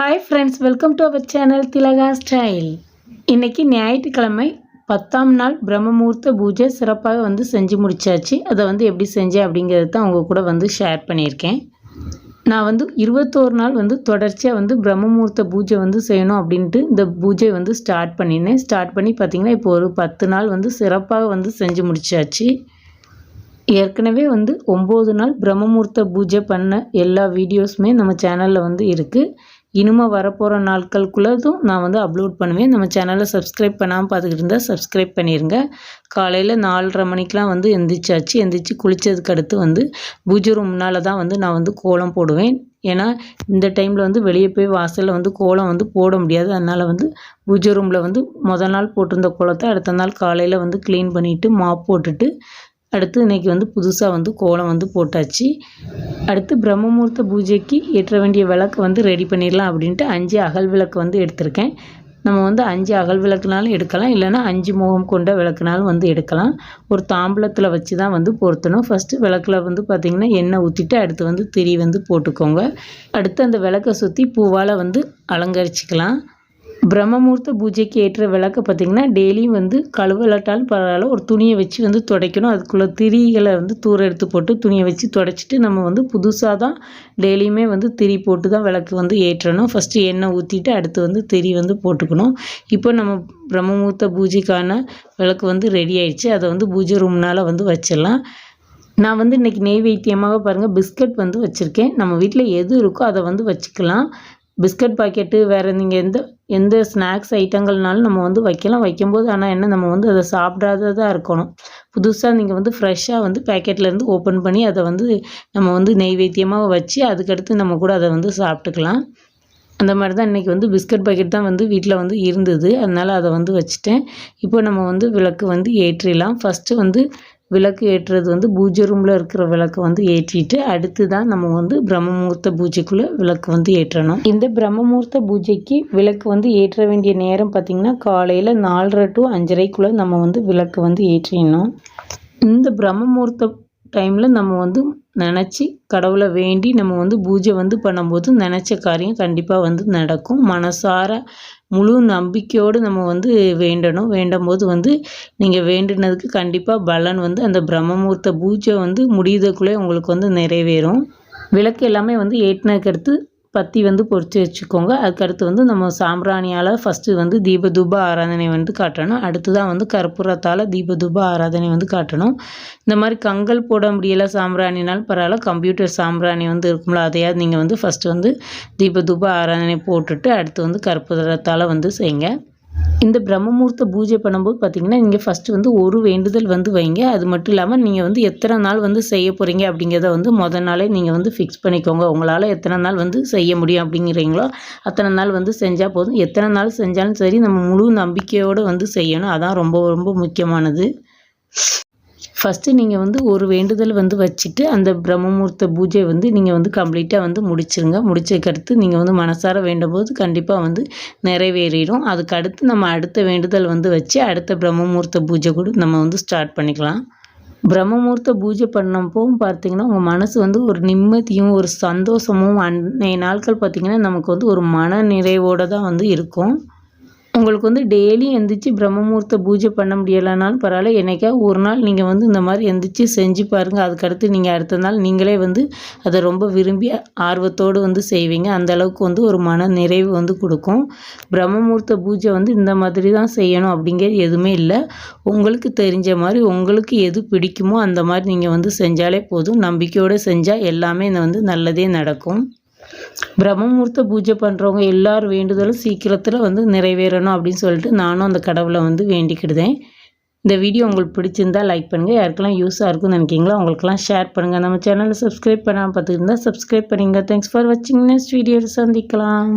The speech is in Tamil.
Hi friends welcome to our channel Thilaga style இன்றைக்கி ஞாயிற்றுக்கிழமை பத்தாம் நாள் பிரம்மமூர்த்த பூஜை சிறப்பாக வந்து செஞ்சு முடிச்சாச்சு. அதை வந்து எப்படி செஞ்சேன் அப்படிங்கிறது தான் உங்கள் கூட வந்து ஷேர் பண்ணியிருக்கேன். நான் வந்து இருபத்தோரு நாள் வந்து தொடர்ச்சியாக வந்து பிரம்மமூர்த்த பூஜை வந்து செய்யணும் அப்படின்ட்டு இந்த பூஜை வந்து ஸ்டார்ட் பண்ணினேன். ஸ்டார்ட் பண்ணி பார்த்திங்கன்னா இப்போ ஒரு பத்து நாள் வந்து சிறப்பாக வந்து செஞ்சு முடித்தாச்சு ஏற்கனவே வந்து ஒம்பது நாள் பிரம்மமூர்த்த பூஜை பண்ண எல்லா வீடியோஸுமே நம்ம சேனலில் வந்து இருக்குது இனிமே வரப்போகிற நாட்களுக்குள்ளதும் நான் வந்து அப்லோட் பண்ணுவேன். நம்ம சேனலை சப்ஸ்கிரைப் பண்ணாமல் பார்த்துக்கிட்டு இருந்தால் சப்ஸ்கிரைப் பண்ணிடுங்க காலையில் நாலரை மணிக்கெலாம் வந்து எந்திரிச்சாச்சு. எந்திரிச்சு குளித்ததுக்கு அடுத்து வந்து பூஜை ரூம் முன்னால் தான் வந்து நான் வந்து கோலம் போடுவேன். ஏன்னா இந்த டைமில் வந்து வெளியே போய் வாசலில் வந்து கோலம் வந்து போட முடியாது. அதனால் வந்து பூஜை ரூமில் வந்து முதல் நாள் போட்டிருந்த கோலத்தை அடுத்த நாள் காலையில் வந்து க்ளீன் பண்ணிவிட்டு மாப் போட்டுட்டு அடுத்து இன்றைக்கி வந்து புதுசாக வந்து கோலம் வந்து போட்டாச்சு. அடுத்து பிரம்மமூர்த்த பூஜைக்கு ஏற்ற வேண்டிய விளக்கு வந்து ரெடி பண்ணிடலாம் அப்படின்ட்டு அஞ்சு அகல் விளக்கு வந்து எடுத்திருக்கேன். நம்ம வந்து அஞ்சு அகல் விளக்குனாலும் எடுக்கலாம் இல்லைனா அஞ்சு முகம் கொண்ட விளக்குனாலும் வந்து எடுக்கலாம். ஒரு தாம்பலத்தில் வச்சு தான் வந்து பொருத்தணும். ஃபஸ்ட்டு விளக்கில் வந்து பார்த்திங்கன்னா எண்ணெய் ஊற்றிட்டு அடுத்து வந்து திரி வந்து போட்டுக்கோங்க. அடுத்து அந்த விளக்கை சுற்றி பூவால் வந்து அலங்கரிச்சிக்கலாம். பிரம்மமூர்த்த பூஜைக்கு ஏற்ற விளக்கை பார்த்திங்கன்னா டெய்லியும் வந்து கழுவலட்டாலும் பரவாயில்ல. ஒரு துணியை வச்சு வந்து துடைக்கணும். அதுக்குள்ளே திரிகளை வந்து தூர எடுத்து போட்டு துணியை வச்சு துடைச்சிட்டு நம்ம வந்து புதுசாக தான் டெய்லியுமே வந்து திரி போட்டு தான் விளக்கு வந்து ஏற்றணும். ஃபஸ்ட்டு எண்ணெய் ஊற்றிட்டு அடுத்து வந்து திரி வந்து போட்டுக்கணும். இப்போ நம்ம பிரம்மமூர்த்த பூஜைக்கான விளக்கு வந்து ரெடி ஆயிடுச்சு. அதை வந்து பூஜை ரூம்னால் வந்து வச்சிடலாம். நான் வந்து இன்றைக்கி நெய்வேத்தியமாக பாருங்கள் பிஸ்கட் வந்து வச்சுருக்கேன். நம்ம வீட்டில் எது இருக்கோ அதை வந்து வச்சுக்கலாம். பிஸ்கட் பாக்கெட்டு வேறு நீங்கள் எந்த எந்த ஸ்நாக்ஸ் ஐட்டங்கள்னாலும் நம்ம வந்து வைக்கலாம். வைக்கும்போது ஆனால் என்ன நம்ம வந்து அதை சாப்பிடாததாக இருக்கணும். புதுசாக நீங்கள் வந்து ஃப்ரெஷ்ஷாக வந்து பேக்கெட்லேருந்து ஓப்பன் பண்ணி அதை வந்து நம்ம வந்து நெய்வேத்தியமாக வச்சு அதுக்கடுத்து நம்ம கூட அதை வந்து சாப்பிட்டுக்கலாம். அந்த மாதிரி தான் இன்றைக்கி வந்து பிஸ்கட் பாக்கெட் தான் வந்து வீட்டில் வந்து இருந்தது. அதனால் அதை வந்து வச்சுட்டேன். இப்போ நம்ம வந்து விளக்கு வந்து ஏற்றிடலாம். ஃபஸ்ட்டு வந்து விளக்கு ஏற்றுறது வந்து பூஜை ரூமில் இருக்கிற விளக்கு வந்து ஏற்றிட்டு அடுத்து தான் நம்ம வந்து பிரம்மமூர்த்த பூஜைக்குள்ளே விளக்கு வந்து ஏற்றணும். இந்த பிரம்மமூர்த்த பூஜைக்கு விளக்கு வந்து ஏற்ற வேண்டிய நேரம் பார்த்திங்கன்னா காலையில் நாலரை டு அஞ்சரைக்குள்ளே நம்ம வந்து விளக்கு வந்து ஏற்றிடணும். இந்த பிரம்மமுகூர்த்த டைமில் நம்ம வந்து நினச்சி கடவுளை வேண்டி நம்ம வந்து பூஜை வந்து பண்ணும்போது நினச்ச காரியம் கண்டிப்பாக வந்து நடக்கும். மனசார முழு நம்பிக்கையோடு நம்ம வந்து வேண்டணும். வேண்டும் போது வந்து நீங்கள் வேண்டினதுக்கு கண்டிப்பாக பலன் வந்து அந்த பிரம்மமூர்த்த பூஜை வந்து முடியுதுக்குள்ளே உங்களுக்கு வந்து நிறைவேறும். விளக்கு எல்லாமே வந்து ஏற்றினதுக்கு அடுத்து பற்றி வந்து பொறிச்சு வச்சுக்கோங்க. அதுக்கடுத்து வந்து நம்ம சாம்பிராணியால் ஃபஸ்ட்டு வந்து தீபதூப ஆராதனை வந்து காட்டணும். அடுத்து தான் வந்து கற்பூரத்தால் தீபதூப ஆராதனை வந்து காட்டணும். இந்த மாதிரி கங்கல் போட முடியலை சாம்பிராணினால் பரவாயில்ல. கம்ப்யூட்டர் சாம்பிராணி வந்து இருக்கும்ல அதையாவது நீங்கள் வந்து ஃபஸ்ட்டு வந்து தீபதூப ஆராதனை போட்டுட்டு அடுத்து வந்து கற்பூரத்தால் வந்து செய்யுங்க. இந்த பிரம்மமூர்த்த பூஜை பண்ணும்போது பார்த்திங்கன்னா நீங்கள் ஃபஸ்ட்டு வந்து ஒரு வேண்டுதல் வந்து வைங்க. அது மட்டும் இல்லாமல் நீங்கள் வந்து எத்தனை நாள் வந்து செய்ய போகிறீங்க அப்படிங்கிறத வந்து மொதல் நாளே நீங்கள் வந்து ஃபிக்ஸ் பண்ணிக்கோங்க. உங்களால் எத்தனை நாள் வந்து செய்ய முடியும் அப்படிங்கிறீங்களோ அத்தனை நாள் வந்து செஞ்சால் போதும். எத்தனை நாள் செஞ்சாலும் சரி நம்ம முழு நம்பிக்கையோடு வந்து செய்யணும். அதான் ரொம்ப ரொம்ப முக்கியமானது. ஃபஸ்ட்டு நீங்கள் வந்து ஒரு வேண்டுதல் வந்து வச்சுட்டு அந்த பிரம்மமூர்த்த பூஜை வந்து நீங்கள் வந்து கம்ப்ளீட்டாக வந்து முடிச்சிருங்க. முடிச்சதுக்கடுத்து நீங்கள் வந்து மனசார வேண்டும் போது கண்டிப்பாக வந்து நிறைவேறிடும். அதுக்கு அடுத்து நம்ம அடுத்த வேண்டுதல் வந்து வச்சு அடுத்த பிரம்மமூர்த்த பூஜை கூட நம்ம வந்து ஸ்டார்ட் பண்ணிக்கலாம். பிரம்மமூர்த்த பூஜை பண்ணப்போவும் பார்த்திங்கன்னா உங்கள் மனசு வந்து ஒரு நிம்மதியும் ஒரு சந்தோஷமும் அன்னைய நாட்கள் பார்த்திங்கன்னா நமக்கு வந்து ஒரு மன நிறைவோடு தான் வந்து இருக்கும். உங்களுக்கு வந்து டெய்லி எந்திரிச்சு பிரம்மமூர்த்த பூஜை பண்ண முடியலைனாலும் பரவாயில்ல. என்னைக்கா ஒரு நாள் நீங்கள் வந்து இந்த மாதிரி எந்திரிச்சு செஞ்சு பாருங்கள் அதுக்கடுத்து நீங்கள் அடுத்த நாள் நீங்களே வந்து அதை ரொம்ப விரும்பி ஆர்வத்தோடு வந்து செய்வீங்க. அந்த அளவுக்கு வந்து ஒரு மன நிறைவு வந்து கொடுக்கும். பிரம்மமூர்த்த பூஜை வந்து இந்த மாதிரி தான் செய்யணும் அப்படிங்கிறது எதுவுமே இல்லை. உங்களுக்கு தெரிஞ்ச மாதிரி உங்களுக்கு எது பிடிக்குமோ அந்த மாதிரி நீங்கள் வந்து செஞ்சாலே போதும். நம்பிக்கையோடு செஞ்சால் எல்லாமே வந்து நல்லதே நடக்கும். பிரம்மமுகூர்த்த பூஜை பண்ணுறவங்க எல்லார் வேண்டுதலும் சீக்கிரத்தில் வந்து நிறைவேறணும் அப்படின்னு சொல்லிட்டு நானும் அந்த கடவுளை வந்து வேண்டிக்கிடுதேன். இந்த வீடியோ உங்களுக்கு பிடிச்சிருந்தால் லைக் பண்ணுங்கள் யாருக்கெல்லாம் யூஸாக இருக்கும்னு நினைக்கிங்களோ அவங்களுக்கெல்லாம் ஷேர் பண்ணுங்கள் நம்ம சேனலை சப்ஸ்கிரைப் பண்ணாமல் பார்த்துருந்தா சப்ஸ்கிரைப் பண்ணுங்கள் தேங்க்ஸ் ஃபார் வாட்சிங் நெக்ஸ்ட் வீடியோ சந்திக்கலாம்.